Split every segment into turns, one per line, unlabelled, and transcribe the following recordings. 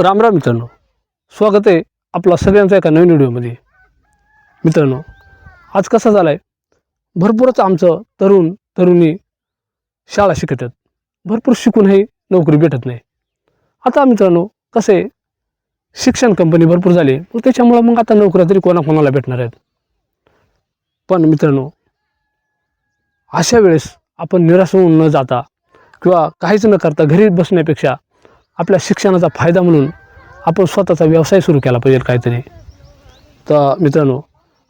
राम राम मित्रांनो. स्वागत आहे आपला सगळ्यांचा एका नवीन व्हिडिओमध्ये. मित्रांनो आज कसा झाला आहे भरपूरच आमचं तरुण तरुणी शाळा शिकत आहेत भरपूर शिकूनही नोकरी भेटत नाही. आता मित्रांनो कसे शिक्षण कंपनी भरपूर झाली. मग त्याच्यामुळं मग आता नोकऱ्या तरी कोणाकोणाला भेटणार आहेत? पण मित्रांनो अशा वेळेस आपण निराश होऊन न जाता किंवा काहीच न करता घरी बसण्यापेक्षा आपल्या शिक्षणाचा फायदा म्हणून आपण स्वतःचा व्यवसाय सुरू केला पाहिजे काहीतरी. तर मित्रांनो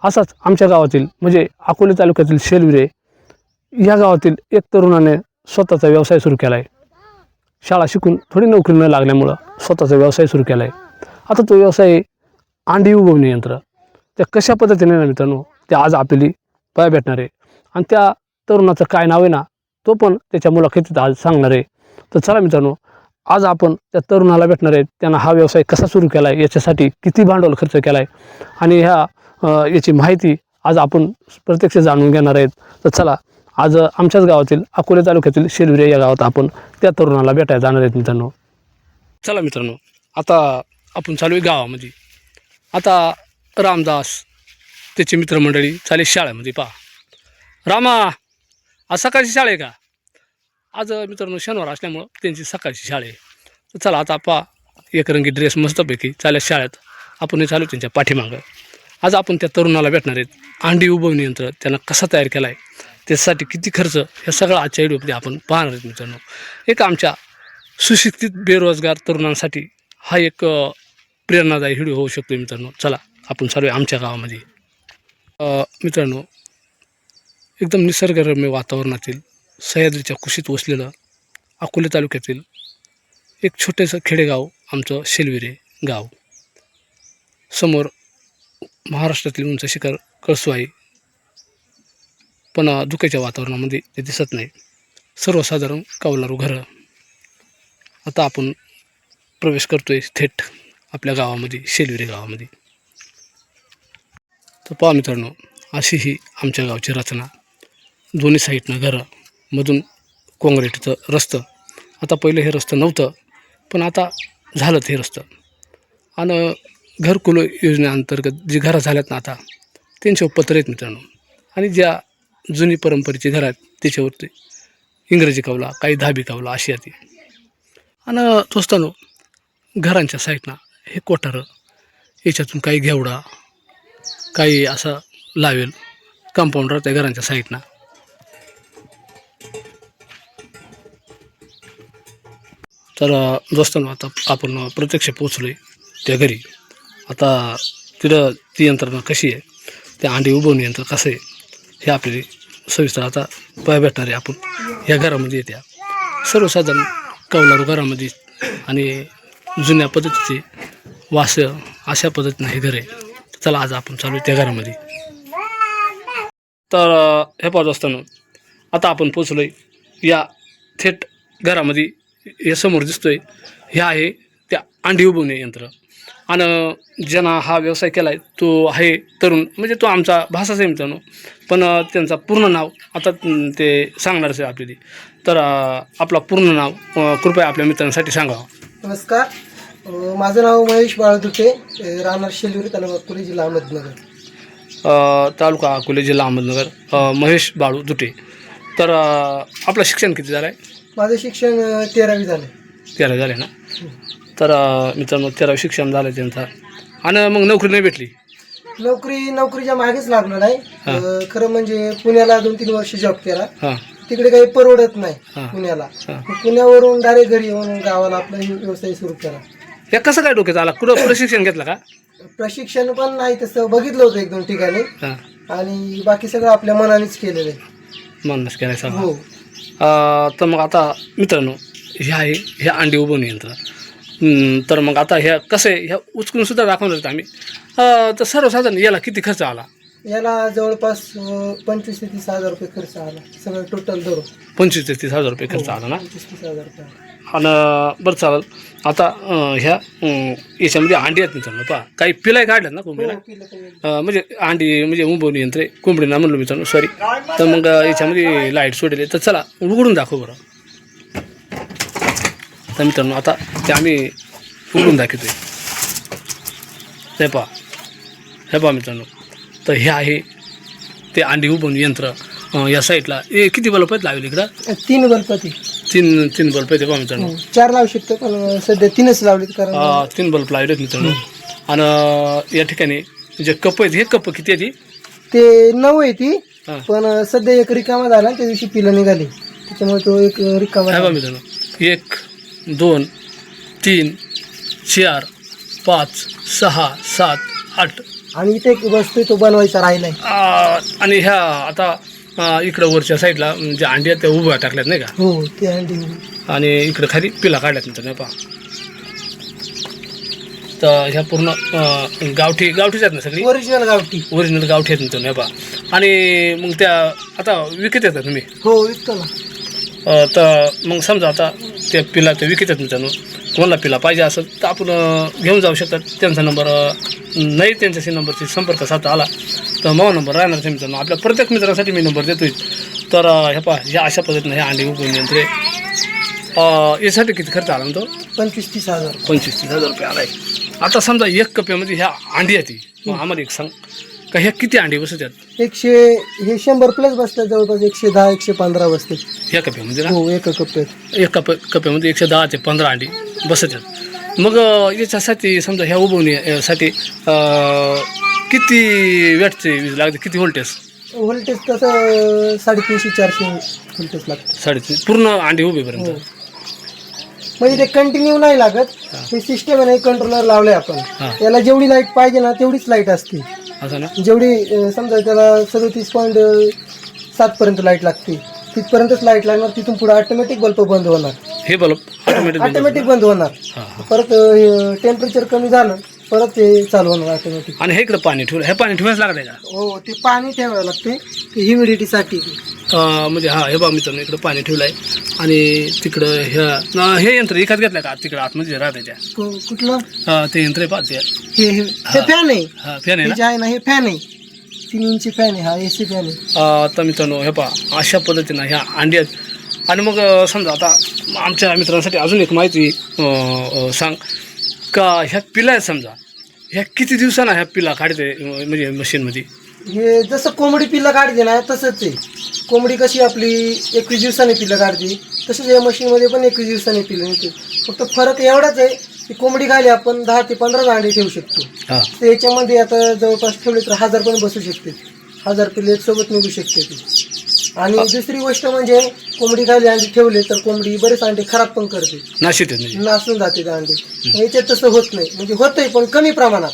असाच आमच्या गावातील म्हणजे अकोले तालुक्यातील शेलविरे या गावातील एक तरुणाने स्वतःचा व्यवसाय सुरू केला आहे शाळा शिकून थोडी नोकरी न लागल्यामुळं स्वतःचा व्यवसाय सुरू केला आहे आता तो व्यवसाय अंडी उगवणे यंत्र. त्या कशा पद्धतीने ना मित्रांनो ते आज आपली पाय भेटणार. आहे आणि त्या तरुणाचं काय नाव आहे ना तो पण त्याच्या मुलाखतीत आज सांगणार आहे. तर चला मित्रांनो आज आपण त्या तरुणाला भेटणार आहेत त्यांना हा व्यवसाय कसा सुरू केला आहे याच्यासाठी किती भांडवल खर्च केला आहे आणि ह्या याची माहिती आज आपण प्रत्यक्ष जाणून घेणार आहेत. तर चला आज आमच्याच गावातील अकोले तालुक्यातील शेलविरे या गावात आपण त्या तरुणाला भेटायला जाणार आहेत मित्रांनो. चला मित्रांनो आता आपण चालू आहे गावामध्ये. आता रामदास त्याची मित्रमंडळी चालेल शाळेमध्ये पहा. रामा आज सकाळची शाळा आहे का? आज मित्रांनो शनिवार असल्यामुळं त्यांची सकाळची शाळा आहे. तर चला आता पा एकरंगी ड्रेस मस्तपैकी चालेल शाळेत आपण हे चालू त्यांच्या पाठीमागं. आज आपण त्या तरुणाला भेटणार आहेत. अंडी उभवणी यंत्र त्यांना कसा तयार केला आहे त्याच्यासाठी किती खर्च हे सगळं आजच्या व्हिडिओमध्ये आपण पाहणार आहेत मित्रांनो. एक आमच्या सुशिक्षित बेरोजगार तरुणांसाठी हा एक प्रेरणादायी व्हिडिओ होऊ शकतो मित्रांनो. चला आपण चालू आहे आमच्या गावामध्ये. मित्रांनो एकदम निसर्गरम्य वातावरणातील सह्याद्रीच्या कुशीत वसलेलं अकोले तालुक्यातील एक छोटेसं खेडेगाव आमचं शेलविरे गाव. समोर महाराष्ट्रातील उंच शिखर कळसुआई पण धुक्याच्या वातावरणामध्ये ते दिसत नाही. सर्वसाधारण कौलारू घरं. आता आपण प्रवेश करतोय थेट आपल्या गावामध्ये शेलविरे गावामध्ये. तर पहा मित्रांनो अशी ही आमच्या गावची रचना. दोन्ही साईडनं घरं. मधून काँक्रीटचं रस्तं. आता पहिलं हे रस्तं नव्हतं पण आता झालं हे रस्तं. आणि घरकुल योजनेअंतर्गत जी घरं झाल्यात ना आता त्यांच्यावर पत्र आहेत मित्रांनो. आणि ज्या जुनी परंपरेची घरं आहेत त्याच्यावरती इंग्रजी कावला काही धाबी कावला अशी आहे ती. आणि दोस्तानो घरांच्या साईडनं हे कोठारं याच्यातून काही घेवडा काही असं लावेल कंपाऊंडर त्या घरांच्या साईडनं तर दोस्तांनो आता आपण प्रत्यक्ष पोचलो आहे त्या घरी. आता तिथं ती यंत्रणा कशी आहे? त्या अंडी उभवणी यंत्र कसं आहे? हे आपली सविस्तर आता पाय भेटणार आहे आपण. ह्या घरामध्ये येत्या सर्वसाधारण कौलारू घरामध्ये आणि जुन्या पद्धतीचे वास अशा पद्धतीनं हे घर आहे. चला आज आपण चालू आहे त्या घरामध्ये. तर हे पाहत असताना आता आपण पोचलो आहे या थेट घरामध्ये हे समोर दिसतोय. हे आहे त्या अंडी उभवणे यंत्र. आणि ज्यांना हा व्यवसाय केला आहे तो आहे तरुण. म्हणजे तो आमचा भाषाच आहे मित्रांनो. पण त्यांचा पूर्ण नाव आता ते सांगणारच आहे आपल्याला. तर आपला पूर्ण नाव कृपया आपल्या मित्रांसाठी सांगावं.
नमस्कार. माझं नाव महेश बाळदुटे राहणार शेलुरी तालुका पुणे जिल्हा अहमदनगर.
तालुका अकोले जिल्हा अहमदनगर. महेश बाळू दुटे तर आपलं शिक्षण किती झालं आहे
माझं शिक्षण तेरावी झालं.
तेरा झाले ना? तर अ, मित्रांनो तेरावं शिक्षण झालं त्यांचं. आणि मग नोकरी नाही भेटली?
नोकरी नोकरीच्या मागेच लागलो नाही. अं, खरं म्हणजे पुण्याला दोन तीन वर्ष जॉब केला.
हां.
तिकडे काही परवडत नाही पुण्याला.
हां.
मग पुण्यावरून डायरेक्ट घरी येऊन गावाला आपला व्यवसाय सुरू केला.
हे कसं काय डोक्यात आला? कुठं प्रशिक्षण घेतलं का?
प्रशिक्षण पण नाही तसं. बघितलं होतं एक दोन ठिकाणी.
हां.
आणि बाकी सगळं आपल्या मनानेच केलेलं आहे.
म्हणूनच केलं आहे सगळं.
हो.
तर मग आता मित्रांनो हे आहे हे अंडी उभं यंत्र. तर मग आता ह्या कसं आहे ह्या उचकून सुद्धा दाखवणार आहेत आम्ही. तर सर्वसाधारण याला किती खर्च आला?
याला जवळपास पंचवीस ते तीस हजार रुपये खर्च आला. सगळं टोटल धरून.
पंचवीस ते तीस हजार रुपये खर्च आला ना?
पंचवीस तीस हजार रुपये
आणि बरं चालेल. आता ह्या याच्यामध्ये अंडी आहेत मित्रांनो पहा. काही पिलाय काढल्यात ना कोंबडीला?
हो,
म्हणजे अंडी म्हणजे उंबवणी यंत्र. कोंबडीना म्हणलो मित्रांनो सॉरी तर मग याच्यामध्ये लाइट सोडले तर चला उघडून दाखव बरं. तर मित्रांनो आता ते आम्ही उघडून दाखवतोय. हे पहा. हे पहा मित्रांनो. तर हे आहे ते अंडी उभून यंत्र. या साईडला ए किती बल्ब आहेत लावले इकडं?
तीन बल्बती
तीन तीन बल्ब आहेत हे पहा मित्रांनो.
चार लावू शकतो पण सध्या तीनच लावलेत कारण
अं, तीन बल्ब लावले आहेत मित्रांनो. आणि या ठिकाणी जे कप आहेत हे कप किती आहे ती
ते नऊ आहे ती
हां.
पण सध्या एक रिकामा झाला त्या दिवशी पिलं निघाली. त्याच्यामुळे तो एक रिकामा
हे
झाला.
मित्रांनो. एक दोन तीन चार पाच सहा सात आठ.
आणि इथे एक बसतोय तो बनवायचा राहिलाय.
आ, आणि ह्या आता इकडं वरच्या साईडला जे अंडी आहेत त्या उभ्या टाकल्यात नाही का?
हो ते अंडी.
आणि इकडं खाली पिला काढल्यात मित्रांनो पहा. तर ह्या पूर्ण गावठी गावठीच आहेत ना सगळी?
ओरिजिनल गावठी.
ओरिजिनल गावठी आहेत हे पहा. आणि मग त्या आता विकत येतात तुम्ही?
हो विकतो ना.
अ, तर मग समजा आता त्या पिला ते विकत आहेत मित्रांनो कोणाला पिला पाहिजे असेल तर आपण घेऊन जाऊ शकतात. त्यांचा नंबर नाही त्यांच्याशी नंबरशी संपर्क साधता आला तर मग नंबर राहणार आहे मित्रांनो आपल्या प्रत्येक मित्रांसाठी मी नंबर देतोय. तर हे पहा ह्या अशा पद्धतीने हे अंडी यंत्रे अ, यासाठी किती खर्च आला म्हणतो?
पंचवीस तीस हजार.
पंचवीस तीस हजार रुपये आलाय. आता समजा एक कप्यामध्ये ह्या अंडी ही. मग आम्हाला एक सांग. का ह्या किती अंडी बसतात
एकशे हे शंभर प्लस बसतात जवळपास एकशे दहा एकशे पंधरा बसतात.
ह्या कप्यामध्ये ना?
हो एका कप्प्यात.
एक कप कप्यामध्ये एकशे दहा ते पंधरा अंडी बसतात मग अं, याच्यासाठी समजा ह्या उभवण्यासाठी किती वॅटचे वीज लागते? किती व्होल्टेज?
व्होल्टेज तसं साडेतीनशे चारशे व्होल्टेज लागतं.
साडेतीन पूर्ण अंडी उभेपर्यंत
हो. म्हणजे ते कंटिन्यू नाही लागत. हे. सिस्टम आहे कंट्रोलर लावलंय आपण.
हा.
त्याला जेवढी लाइट पाहिजे ना तेवढीच लाइट असते.
असं ना?
जेवढी समजा त्याला सदोतीस पॉईंट सात पर्यंत लाइट लागते तिथपर्यंतच लाइट लागणार तिथून पुढे ऑटोमॅटिक बल्ब बंद होणार.
हे बल्ब ऑटोमॅटिक
ऑटोमॅटिक बंद होणार.
हां हां.
परत टेम्परेचर कमी झालं परत ते चालू होणार ऑटोमॅटिक
आणि हे इकडं पाणी ठेवलं हे पाणी ठेवायच लागत आहे का?
हो ते पाणी ठेवावं लागते ते ह्युमिडिटीसाठी
अं, म्हणजे हा हे बा मित्रांनो इकडं पाणी ठेवलं आहे आणि तिकडं ह्या अं, हे यंत्र एकात घेतलं का? तिकडं आतमध्ये राहते त्या.
कुठलं?
अं, ते यंत्र पाहते
हे हे हे फॅन आहे.
हा फॅन आहे
हे
ना
जे आहे ना हे फॅन आहे. तीन इंची फॅन आहे हा एसी फॅन आहे.
आता मित्रांनो हे पहा अशा पद्धतीनं ह्या अंडी आहेत. आणि मग अं, समजा आता आमच्या मित्रांसाठी अजून एक माहिती अं, अं, सांग. का ह्या पिला आहेत समजा? ह्या किती दिवसांना ह्या पिला काढते अं, म्हणजे मशीनमध्ये?
हे जसं कोंबडी पिल्लं काढते ना तसंच आहे. कोंबडी कशी आपली एकवीस दिवसाने पिल्लं काढते तसंच या मशीनमध्ये पण एकवीस दिवसाने पिल्लं येते फक्त फरक एवढाच आहे की कोंबडी खाली आपण दहा ते पंधरा अंडे ठेवू शकतो.
हां.
तर याच्यामध्ये आता जवळपास ठेवले तर हजार पण बसू शकते. हजार पिल्ले सोबत निघू शकते ती. आणि दुसरी गोष्ट म्हणजे कोंबडी खाली अंडे ठेवले तर कोंबडी बरेच अंडे खराब पण करते.
आहेत म्हणजे
नासून जाते ते अंडे. याच्यात तसं होत नाही. म्हणजे होतंय पण कमी प्रमाणात.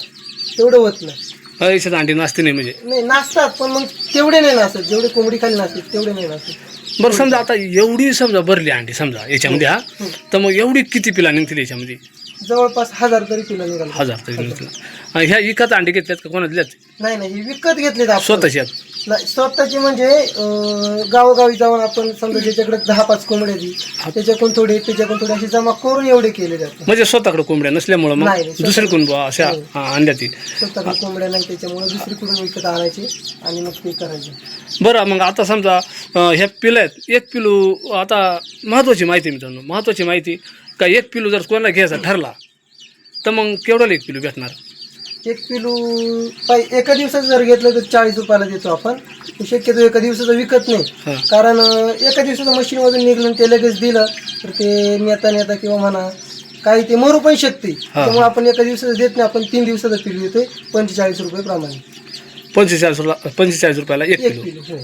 तेवढं होत नाही.
अं, याच्यात अंडी नाचते नाही म्हणजे.
नाही नाचतात पण मग तेवढे नाही नाचत. जेवढे कोंबडी खाली नाचतात तेवढे नाही नाचत.
बरं समजा आता एवढी समजा भरली अंडी समजा याच्यामध्ये हा.
हं.
तर मग एवढी किती पिला निघतील याच्यामध्ये?
जवळपास हजार तरी पिलं निघाल.
हजार तरी निघतील आणि ह्या इकत अंडी घेतल्यात का? कोणा दिल्यात?
नाही नाही हे विकत घेतलेत आपण. नाही स्वतःची म्हणजे अं, गावोगावी जाऊन आपण समजा ज्याच्याकडे दहा पाच कोंबड्या दी त्याच्याकडून थोडे त्याच्याकडून थोडे असे जमा करून एवढे केले जातात.
म्हणजे स्वतःकडे कोंबड्या नसल्यामुळं मग
नाही, स्वतः-
दुसरीकडून बुवा अशा
हो.
हा, आणल्या ती.
स्वतःकडे कोंबड्या नाही त्याच्यामुळे दुसरीकडून विकत आणायचे आणि मग ते करायचे.
बरं मग आता समजा अं, ह्या पिलं आहेत. एक पिलू आता महत्त्वाची माहिती मित्रांनो. महत्त्वाची माहिती का एक पिलू जर कोणाला घ्यायचा ठरला तर मग केवढ्याला एक पिलू भेटणार?
एक किलो पाय एका दिवसाचं जर घेतलं तर चाळीस रुपयाला देतो आपण. शक्यतो एका दिवसाचं विकत नाही. कारण अं, एका दिवसाचं मशीनमधून निघलं आणि ते लगेच दिलं तर ते नेता नेता किंवा म्हणा काही ते मरू पण शकते. त्यामुळे आपण एका दिवसाचं देत नाही आपण तीन दिवसाचं पिलू देतोय पंचेचाळीस रुपये प्रमाणे.
पंचेचाळीस रुपया पंचेचाळीस रुपयाला एक
एक
किलो
हो.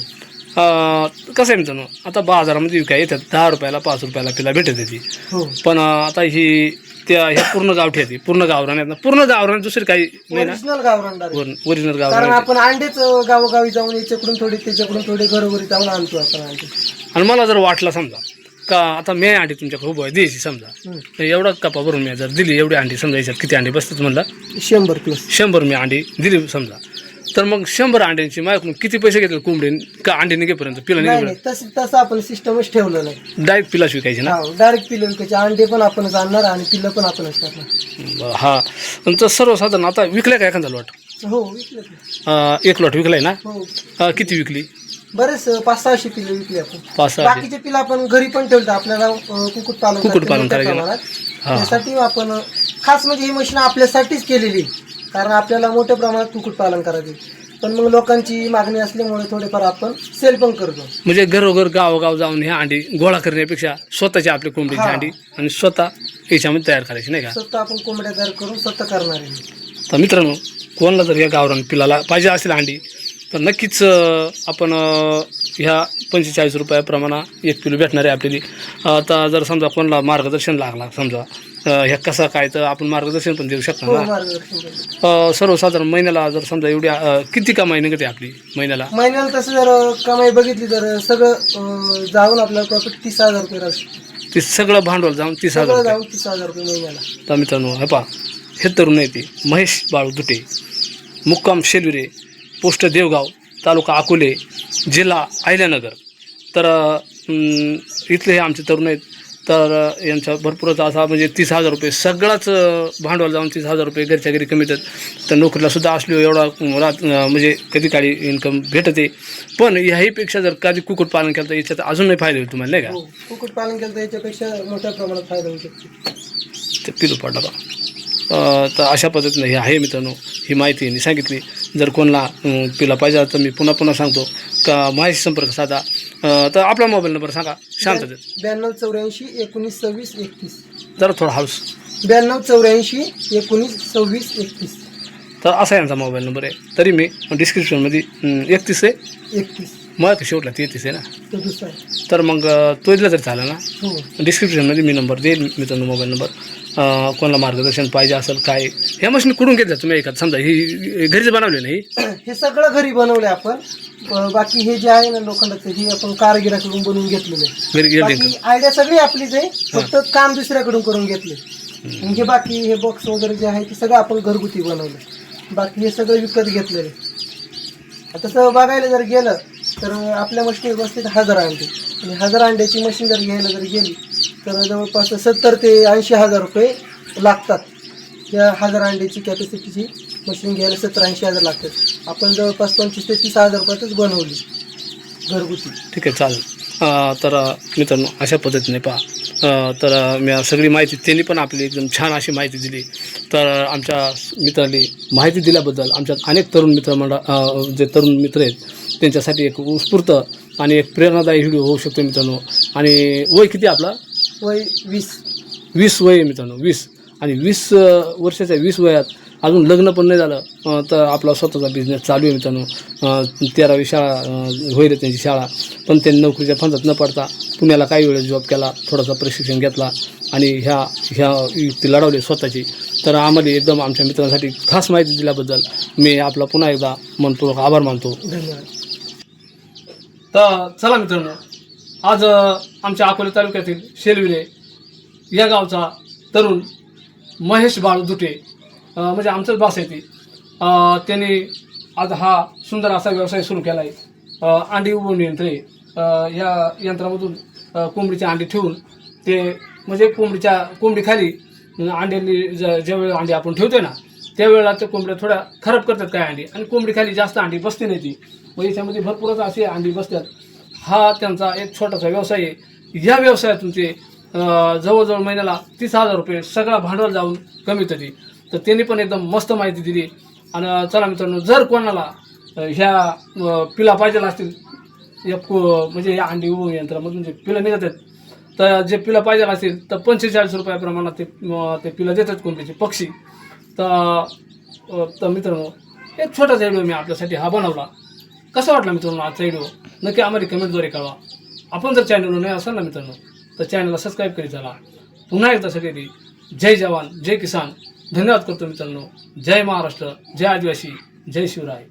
कसं आहे मित्रांनो आता बाजारामध्ये विकाय येतात दहा रुपयाला पाच रुपयाला पिला भेटत ती.
हो.
पण आता ही त्या ह्या पूर्ण गावठी आहे ती पूर्ण गावरान आहेत ना पूर्ण गावरान दुसरी काही नाही ना?
ओरिजिनल गावरान.
ओरिजिनल
कारण
गावरान
आपण अंडेच गावोगावी जाऊन याच्याकडून थोडे त्याच्याकडून थोडे घरोघरी जाऊन आणतो आपण अंडे.
आणि मला जर वाटलं समजा का आता मी अंडी तुमच्याकडे उभं आहे द्यायची समजा. तर एवढा कपा भरून मी जर दिली एवढी अंडी समजा याच्यात किती अंडी बसतात म्हणलं?
शंभर प्लस
शंभर मी अंडी दिली समजा. तर मग शंभर अंड्यांची माझ्याकडून किती पैसे घेतले कोंबडी का अंडी निघेपर्यंत पिला
नाही
निघेपर्यंत
तसं तसं आपण सिस्टमच ठेवलं नाही.
डायरेक्ट पिलाच विकायची ना?
डायरेक्ट पिल्लं विकायचे. अंडे पण आपणच आणणार आणि पिल्लं पण आपणच टाकणार
हा. तर सर्वसाधारण आता विकल्या का एखादा लॉट
हो विकलं.
अं, एक लॉट विकलाय ना?
हो.
अं, किती विकली?
बरेच पाच सहाशे पिल्लं विकली आपण.
पाच सहा
बाकीचे पिल्लं आपण घरी पण ठेवतो. आपल्याला अं, कुक्कुटपालन
कुक्कुटपालन
करायचं
हा.
त्यासाठी आपण अं, खास म्हणजे ही मशीन आपल्यासाठीच केलेली आहे. कारण आपल्याला मोठ्या प्रमाणात कुक्कुटपालन करायचे पण मग लोकांची मागणी असल्यामुळे थोडेफार आपण सेल पण करतो.
म्हणजे घरोघर गावोगाव जाऊन ह्या अंडी गोळा करण्यापेक्षा स्वतःची आपली कोंबडीची
हा.
अंडी आणि स्वतः याच्यामध्ये तयार करायची नाही का?
स्वतः आपण कोंबड्या तयार करून स्वतः करणार आहे.
तर मित्रांनो कोणाला जर या गावरान पिलाला पाहिजे असेल अंडी तर नक्कीच अं, आपण अं, ह्या पंचेचाळीस रुपयाप्रमाणे एक किलो भेटणार आहे आपल्याला. आता जर समजा कोणाला मार्गदर्शन लागला समजा ह्या कसा काय तर आपण मार्गदर्शन पण देऊ
हो
शकतो ना?
मार्गदर्शन करतो.
अं, सर्वसाधारण महिन्याला जर समजा एवढ्या अं, किती कमाई निघते आपली महिन्याला?
महिन्याला तसं जर कमाई बघितली तर सगळं अं, जाऊन आपल्याला प्रॉफिट तीस हजार रुपये राहतो
ते सगळं भांडवल जाऊन तीस हजार
सगळं
रुपये.
जाऊन तीस हजार रुपये महिन्याला.
तर मित्रांनो हे पहा हे तरुण आहे ते. महेश बाळू दुटे मुक्काम शेलविरे पोस्ट देवगाव तालुका अकोले जिल्हा अहिल्यानगर. तर अं, इथले हे आमचे तरुण आहेत. तर यांचा भरपूरच असा म्हणजे तीस हजार रुपये सगळाच भांडवल जाऊन तीस हजार रुपये घरच्या घरी कमी येतात तर नोकरीला सुद्धा असलो एवढा रात म्हणजे कधी काळी इन्कम भेटते. पण ह्याहीपेक्षा जर कधी कुक्कुटपालन केलं तर याच्यात अजून नाही फायदा होईल तुम्हाला नाही का?
हो कुक्कुटपालन केलं तर याच्यापेक्षा मोठ्या प्रमाणात फायदा होऊ शकतो.
ते पिलो अं, तर अशा पद्धतीनं हे आहे मित्रांनो ही माहिती यांनी सांगितली. जर कोणाला पिला पाहिजे तर मी पुन्हा पुन्हा सांगतो. का माहिती संपर्क साधा. तर आपला मोबाईल नंबर सांगा. शांततेत
ब्याण्णव चौऱ्याऐंशी एकोणीस सव्वीस एकतीस.
जरा थोडा हाऊस
ब्याण्णव चौऱ्याऐंशी एकोणीस सव्वीस एकतीस.
तर असा यांचा मोबाईल नंबर आहे. तरी मी डिस्क्रिप्शनमध्ये एकतीस आहे.
एकतीस.
मग शेवटला तेहतीस आहे ना.
तो दुसरा आहे.
तर मग अं, तो दिला तरी चालेल ना?
हो.
डिस्क्रिप्शनमध्ये मी नंबर देईल मित्रांनो मोबाईल नंबर अं, कोणाला मार्गदर्शन पाहिजे असेल काय? ह्या मशीन कुठून घेतल्या तुम्ही एखाद? समजा ही ही घरीच बनवली नाही
हे? सगळं घरी बनवले आपण. बाकी हे जे आहे ना लोखंडाचं हे आपण कारगिराकडून बनवून घेतलेलं आहे.
घरी गेली
बाकी आयडिया सगळी आपलीच आहे. फक्त काम दुसऱ्याकडून करून घेतले. म्हणजे बाकी हे बॉक्स वगैरे जे आहे ते सगळं आपण घरगुती बनवलं बाकी हे सगळं विकत घेतलेलं आहे. आता तसं बघायला जर गेलं तर आपल्या मशीन व्यवस्थित हजार अंडे. आणि हजार अंड्याची मशीन जर घ्यायला जर गेली तर जवळपास सत्तर ते ऐंशी हजार रुपये लागतात. या हजार अंड्याची कॅपॅसिटीची मशीन घ्यायला सत्तर ऐंशी हजार लागतात. आपण जवळपास पंचवीस ते तीस हजार रुपयातच बनवली घरगुती.
ठीक आहे चालेल. तर मित्रांनो अशा पद्धतीने पहा. तर मी सगळी माहिती त्यांनी पण आपली एकदम छान अशी माहिती दिली. तर आमच्या मित्रांनी माहिती दिल्याबद्दल आमच्यात अनेक तरुण मित्र मंडळ जे तरुण मित्र आहेत त्यांच्यासाठी एक उत्स्फूर्त आणि एक प्रेरणादायी व्हिडिओ होऊ शकतो मित्रांनो. आणि वय किती आपला?
वय वीस.
वीस वय आहे मित्रांनो वीस. आणि वीस वर्षाच्या वीस वयात अजून लग्न पण नाही झालं तर आपला स्वतःचा बिझनेस चालू आहे मित्रांनो. तेरावी शाळा होईल त्यांची शाळा. पण त्यांनी नोकरीच्या फंदात न पडता पुण्याला काही वेळेस जॉब केला थोडासा प्रशिक्षण घेतला आणि ह्या ह्या युक्ती लढवली स्वतःची. तर आम्हाला एकदम आमच्या मित्रांसाठी खास माहिती दिल्याबद्दल मी आपला पुन्हा एकदा मनपूर्वक आभार मानतो.
धन्यवाद.
तर चला मित्रांनो आज आमच्या अकोले तालुक्यातील शेलविले या गावचा तरुण महेश बाळू दुटे म्हणजे आमचंच बास आहे ती. त्यांनी आज हा सुंदर असा व्यवसाय सुरू केला आहे अंडी उबवणी यंत्र आहे. या यंत्रामधून कोंबडीची अंडी ठेवून ते म्हणजे कोंबडीच्या कोंबडीखाली अंड्यांनी ज ज्यावेळेला अंडी आपण ठेवतो ना त्यावेळेला त्या कोंबड्या थोड्या खराब करतात काय अंडी. आणि कोंबडीखाली जास्त अंडी बसते नाही ती. पैशामध्ये भरपूरच असे अंडी बसतात. हा त्यांचा एक छोटासा व्यवसाय आहे. या व्यवसायातून ते जवळजवळ महिन्याला तीस हजार रुपये सगळा भांडवल जाऊन कमी तरी तर त्यांनी पण एकदम मस्त माहिती दिली. आणि चला मित्रांनो जर कोणाला ह्या पिला पाहिजे असतील या म्हणजे या अंडी उभं यंत्रामधून जे पिलं निघत आहेत तर जे पिलं पाहिजे असतील तर पंचेचाळीस रुपयाप्रमाणात ते ते पिलं देतात कोंबडीचे पक्षी. तर तर मित्रांनो एक छोटासा व्हिडिओ मी आपल्यासाठी हा बनवला. कसं वाटलं मित्रांनो आजचा व्हिडिओ हो? नक्की आम्हाला कमेंटद्वारे कळवा. आपण जर चॅनलवर नाही असाल ना मित्रांनो तर चॅनलला सबस्क्राईब करीत चला. पुन्हा एकदा सगळे जय जवान जय किसान. धन्यवाद करतो मित्रांनो. जय महाराष्ट्र जय आदिवासी जय शिवराय.